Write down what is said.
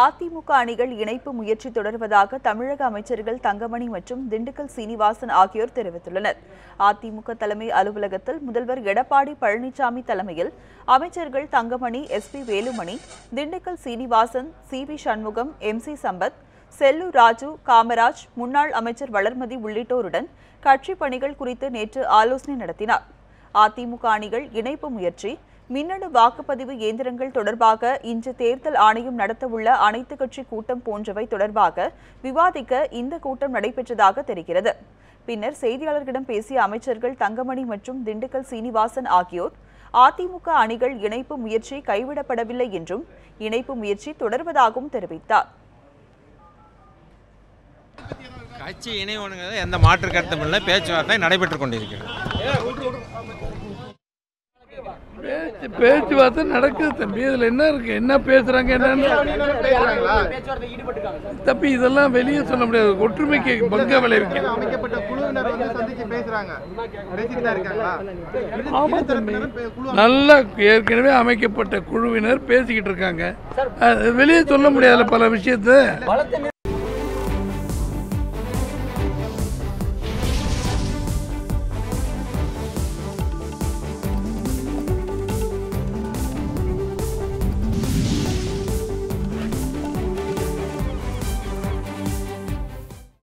அதிமுக அணிகள் இணைப்பு முயற்சி தொடர்வதாக தமிழக அமைச்சர்கள் தங்கமணி மற்றும் திண்டுக்கல் சீனிவாசன் ஆகியோர் தெரிவித்துள்ளனர். அதிமுக தலைமை அலுவலகத்தில் முதல்வர் எடப்பாடி பழனிசாமி தலைமையில் அமைச்சர்கள் Thangamani S P Velumani Dindigul Srinivasan C V Shanmugam M C Sampath Sellur Raju Kamaraj முன்னாள் அமைச்சர் வளர்மதி உள்ளிட்டோருடன் கட்சி பணிகள் குறித்து நேற்று ஆலோசனை நடத்தினார். அதிமுக அணிகள் இணைப்பு முயற்சி மின்னணு வாக்குப்பதிவு இயந்திரங்கள் தொடர்பாக இன்று தேர்தல் ஆணையம் நடத்தவுள்ள அனைத்து கட்சி கூட்டம் போன்றவை தொடர்பாக விவாதிக்க இந்த கூட்டம் நடைபெற்றதாக தெரிகிறது. பின்னர் செய்தியாளர்களிடம் பேசிய அமைச்சர்கள் தங்கமணி மற்றும் திண்டுக்கல் சீனிவாசன் ஆகியோர் அதிமுக அணிகள் இணைப்பு முயற்சி கைவிடப்படவில்லை என்றும் இணைப்பு முயற்சி தொடர்வதாகவும் தெரிவித்தார். கட்சி இணைவனுங்கிறது எந்த மாற்று கருத்தும் இல்லை. பேச்சுவார்த்தை நடைபெற்றுக் கொண்டிருக்கிறது. பேச்சுவார்த்தை நடக்குது தம்பி. இதுல என்ன இருக்கு? என்ன பேசுறாங்க என்னன்னு? தம்பி இதெல்லாம் வெளியே சொல்ல முடியாது. ஒற்றுமைக்கு பங்க விளைவிக்க. அமைக்கப்பட்ட குழுவினர் ஆமா தம்பி. நல்லா ஏற்கனவே அமைக்கப்பட்ட குழுவினர் பேசிக்கிட்டு இருக்காங்க. வெளியே சொல்ல முடியாதுல பல விஷயத்த.